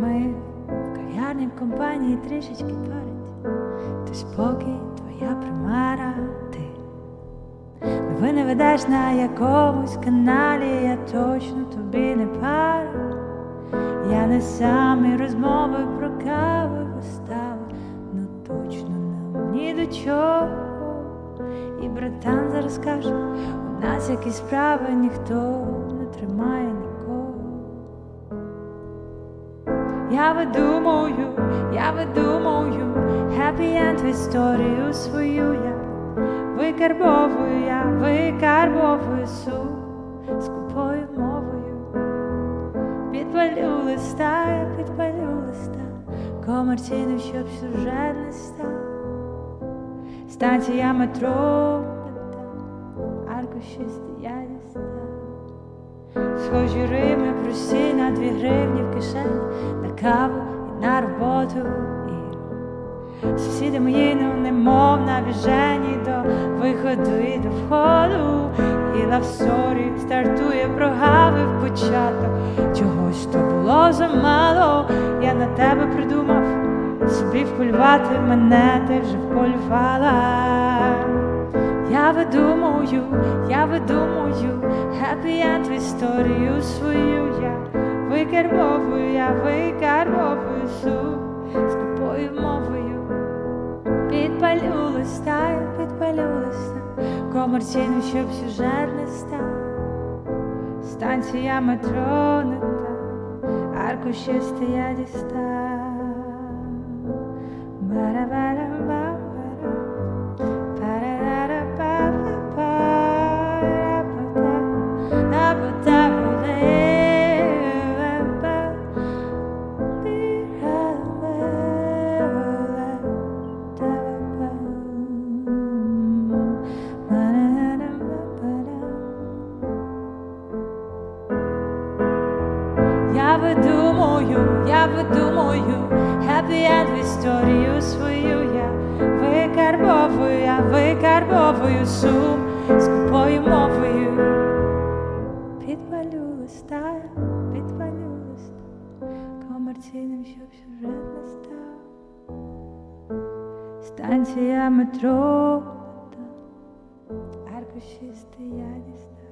Ми в кав'ярні в компанії трішечки парить, ти спокій, твоя примара, ти. Новини ведеш на якомусь каналі, я точно тобі не пара. Я не самі розмови про каву і вистави, ну точно нам ні до чого. І братан зараз каже, у нас якісь справи ніхто не тримає Я видумую, я видумую, happy end в історію свою я викарбовую, я викарбовую сум скупою мовою. Підпалю листа, я підпалю листа, комерційним, щоб сюжет не став. Станція метро, аркуші стоять. Схожі Рими прості на дві гривні в кишені, на каву і на роботу. І сусіди мої, ну немов на біжені до виходу і до входу. І лавсторі стартує, прогавив початок. Чогось то було замало. Я на тебе придумав собі вполювати мене, ти вже вполювала. Я видумую, я видумую, end в історію свою я викарбовую, я викарбовую суп з тупою мовою. Підпалю листа, підпалю листа, комерційну, щоб сюжет не став. Станція метро не та, аркуші стоять і став. Видумую, я видумую, end в історію свою я викарбовую, я викарбовую сум скупою мовою. Підпалю листа, підпалю листа, комерційним, щоб сюжет не став. Станція метро, аркуші стоять і.